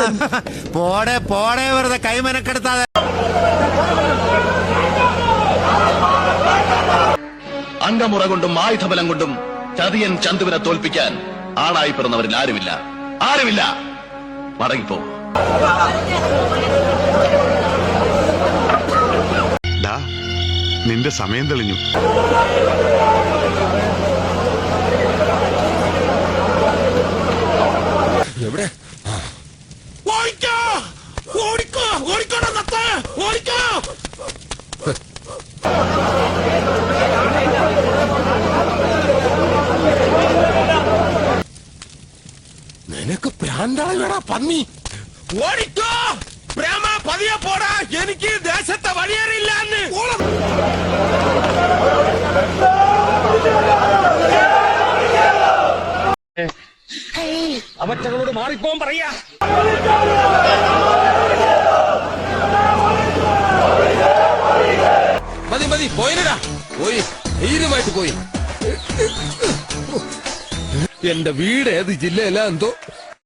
പോടെ പോടെ വെറുതെ കൈമനക്കെടുത്താതെ. അംഗമുറ കൊണ്ടും ആയുധബലം കൊണ്ടും ചതിയൻ ചന്തുവിനെ തോൽപ്പിക്കാൻ ആളായി പിറന്നവരിൽ ആരുമില്ല. ആരുമില്ല. മടങ്ങിപ്പോ. നിന്റെ സമയം തെളിഞ്ഞു ഓടിക്കോ ഓടിക്കോ ഓടിക്കോടാ സത്ത് ഓടിക്കോ നിനക്ക് പ്രാന്തായി വേടാ പന്നി. ഓടിക്കോ. പ്രേമ പതിയെ പോടാ. എനിക്ക് ദേശത്തെ വഴിയേറിയില്ലാന്ന് അവറ്റകളോട് മാറിപ്പോൻ പറയാ. മതി പോയിനടാ പോയി. ധൈര്യമായിട്ട് പോയി. എന്റെ വീട് ഏത് ജില്ലയല്ല എന്തോ?